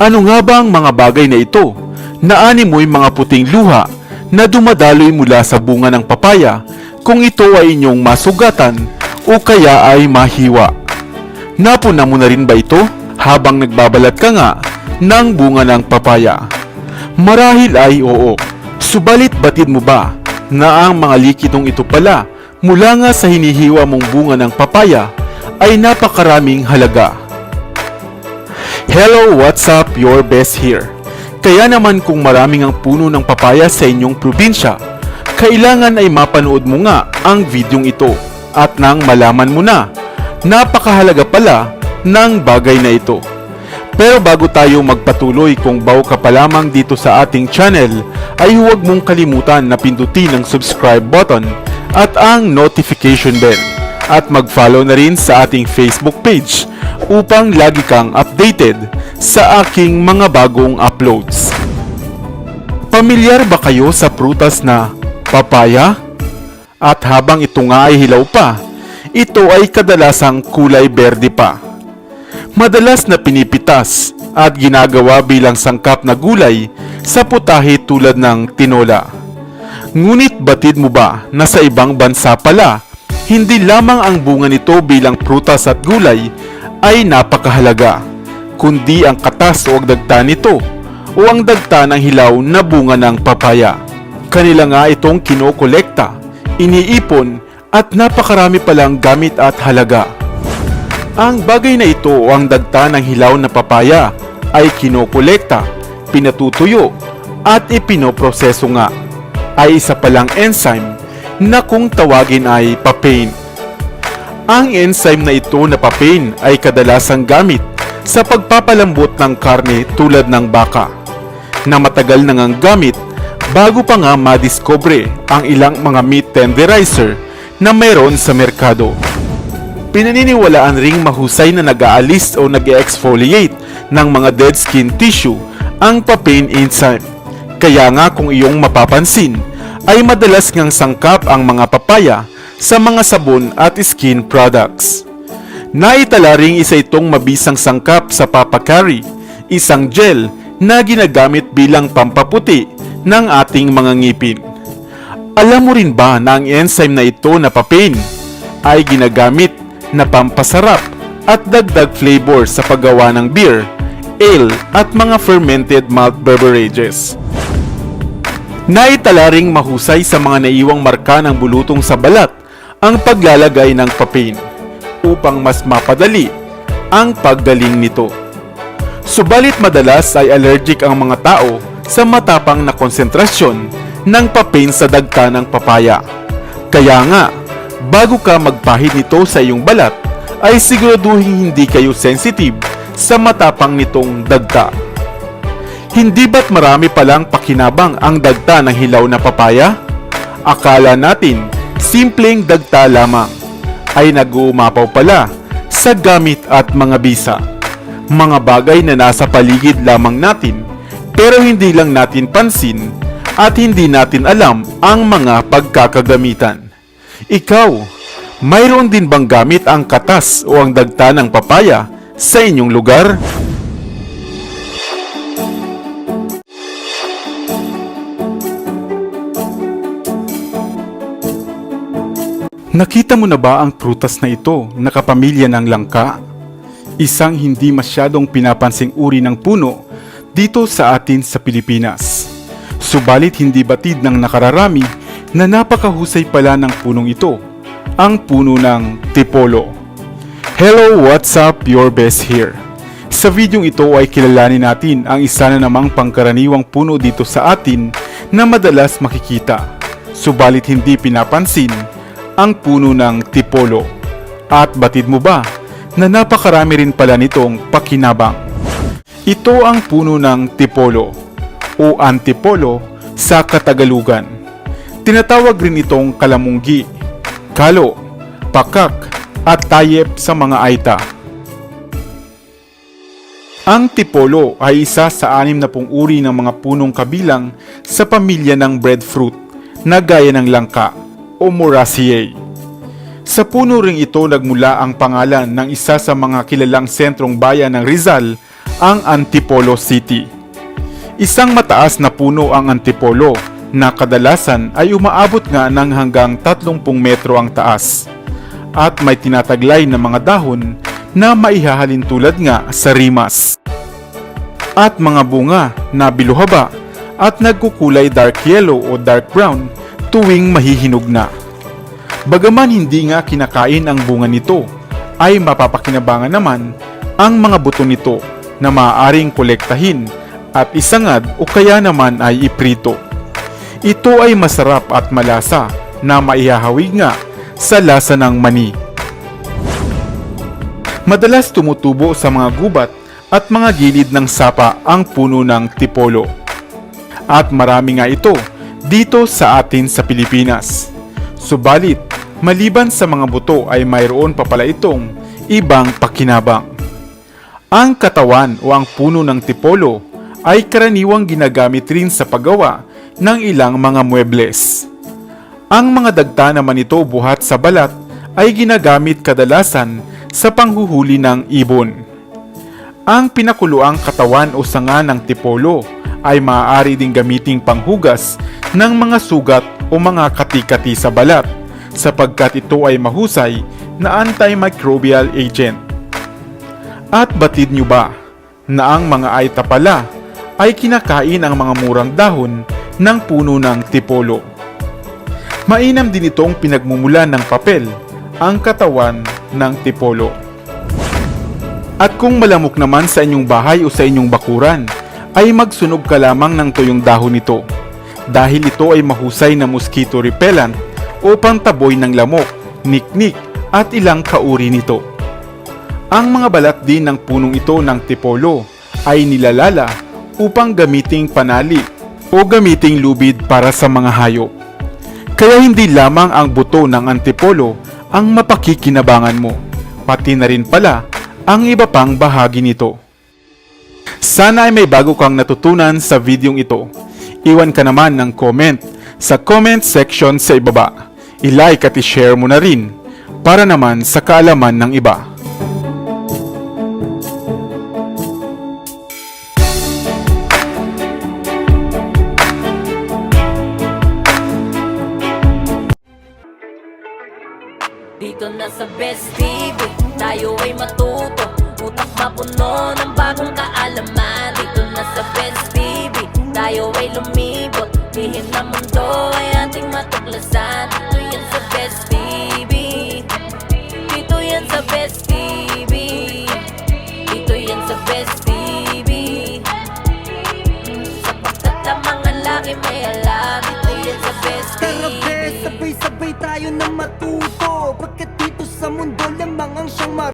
Ano nga ba ang mga bagay na ito? Naani mo'y mga puting luha na dumadaloy mula sa bunga ng papaya kung ito ay inyong masugatan o kaya ay mahiwa. Napuna mo na rin ba ito habang nagbabalat ka nga ng bunga ng papaya? Marahil ay oo. Subalit batid mo ba na ang mga likitong ito pala mula nga sa hinihiwa mong bunga ng papaya ay napakaraming halaga? Hello, what's up? Your best here. Kaya naman kung maraming ang puno ng papaya sa inyong probinsya, kailangan ay mapanood mo nga ang videong ito at nang malaman mo na, napakahalaga pala ng bagay na ito. Pero bago tayo magpatuloy kung bago ka pa lamang dito sa ating channel, ay huwag mong kalimutan na pindutin ang subscribe button at ang notification bell at mag-follow na rin sa ating Facebook page upang lagi kang updated sa aking mga bagong uploads. Pamilyar ba kayo sa prutas na papaya? At habang ito nga ay hilaw pa, ito ay kadalasang kulay berde pa. Madalas na pinipitas at ginagawa bilang sangkap na gulay sa putahe tulad ng tinola. Ngunit batid mo ba na sa ibang bansa pala, hindi lamang ang bunga nito bilang prutas at gulay ay napakahalaga, kundi ang katas o ang dagta nito o ang dagta ng hilaw na bunga ng papaya. Kanila nga itong kinokolekta, iniipon at napakarami palang gamit at halaga. Ang bagay na ito o ang dagta ng hilaw na papaya ay kinokolekta, pinatutuyo at ipinoproseso nga ay isa palang enzyme na kung tawagin ay papain. Ang enzyme na ito na papain ay kadalasang gamit sa pagpapalambot ng karne tulad ng baka na matagal nang ang gamit bago pa nga madiscover ang ilang mga meat tenderizer na meron sa merkado. Pinaniniwalaan ring mahusay na nag-aalis o nag-exfoliate ng mga dead skin tissue ang papain enzyme. Kaya nga kung iyong mapapansin, ay madalas ngang sangkap ang mga papaya sa mga sabon at skin products. Naitala ring isa itong mabisang sangkap sa papakari, isang gel na ginagamit bilang pampaputi ng ating mga ngipin. Alam mo rin ba na ang enzyme na ito na papain ay ginagamit na pampasarap at dagdag flavor sa paggawa ng beer, ale at mga fermented malt beverages. Naitala ring mahusay sa mga naiwang marka ng bulutong sa balat ang paglalagay ng papain upang mas mapadali ang paggaling nito. Subalit madalas ay allergic ang mga tao sa matapang na konsentrasyon ng papain sa dagta ng papaya. Kaya nga, bago ka magpahid nito sa iyong balat, ay siguraduhin hindi kayo sensitive sa matapang nitong dagta. Hindi ba't marami palang pakinabang ang dagta ng hilaw na papaya? Akala natin, simpleng dagta lamang ay nag-uumapaw pala sa gamit at mga bisa. Mga bagay na nasa paligid lamang natin pero hindi lang natin pansin at hindi natin alam ang mga pagkakagamitan. Ikaw, mayroon din bang gamit ang katas o ang dagta ng papaya sa inyong lugar? Nakita mo na ba ang prutas na ito na kapamilya ng langka? Isang hindi masyadong pinapansing uri ng puno dito sa atin sa Pilipinas. Subalit hindi batid ng nakararami na napakahusay pala ng punong ito, ang puno ng tipolo. Hello, what's up? Your best here. Sa videong ito ay kilalanin natin ang isa na namang pangkaraniwang puno dito sa atin na madalas makikita. Subalit hindi pinapansin ang puno ng tipolo. At batid mo ba na napakarami rin pala nitong pakinabang? Ito ang puno ng tipolo o antipolo sa Katagalugan. Tinatawag rin itong kalamunggi, kalo, pakak at tayep sa mga aita. Ang tipolo ay isa sa anim na pung uri ng mga punong kabilang sa pamilya ng breadfruit na gaya ng langka o Moraceae. Sa puno ring ito nagmula ang pangalan ng isa sa mga kilalang sentrong bayan ng Rizal, ang Antipolo City. Isang mataas na puno ang Antipolo na kadalasan ay umaabot nga ng hanggang 30 metro ang taas at may tinataglay na mga dahon na maihahalin tulad nga sa rimas at mga bunga na biluhaba at nagkukulay dark yellow o dark brown tuwing mahihinog na. Bagaman hindi nga kinakain ang bunga nito, ay mapapakinabangan naman ang mga buto nito na maaaring kolektahin at isangad o kaya naman ay iprito. Ito ay masarap at malasa na maihahawig nga sa lasa ng mani. Madalas tumutubo sa mga gubat at mga gilid ng sapa ang puno ng tipolo. At marami nga ito dito sa atin sa Pilipinas. Subalit, maliban sa mga buto ay mayroon pa pala itong ibang pakinabang. Ang katawan o ang puno ng tipolo ay karaniwang ginagamit rin sa paggawa ng ilang mga muebles. Ang mga dagta naman ito buhat sa balat ay ginagamit kadalasan sa panghuhuli ng ibon. Ang pinakuluang katawan o sanga ng tipolo ay maaari ding gamiting panghugas ng mga sugat o mga kati-kati sa balat sapagkat ito ay mahusay na antimicrobial agent. At batid nyo ba na ang mga aita pala ay kinakain ang mga murang dahon ng puno ng tipolo? Mainam din itong pinagmumulan ng papel ang katawan ng tipolo. At kung malamok naman sa inyong bahay o sa inyong bakuran, ay magsunog ka lamang ng tuyong dahon nito. Dahil ito ay mahusay na mosquito repellent o pantaboy ng lamok, niknik at ilang kauri nito. Ang mga balat din ng punong ito ng tipolo ay nilalala upang gamiting panali o gamiting lubid para sa mga hayop. Kaya hindi lamang ang buto ng antipolo ang mapakikinabangan mo, pati na rin pala ang iba pang bahagi nito. Sana ay may bago kang natutunan sa videong ito. Iwan ka naman ng comment sa comment section sa ibaba. I-like at i-share mo na rin para naman sa kaalaman ng iba. Dito na sa Best TV, tayo ay matuto Utak mapuno ng bagong kaalaman. Dito na sa Best TV, tayo ay lumibot. Lihim na mundo ay ating matuklasan. Dito yan sa Best TV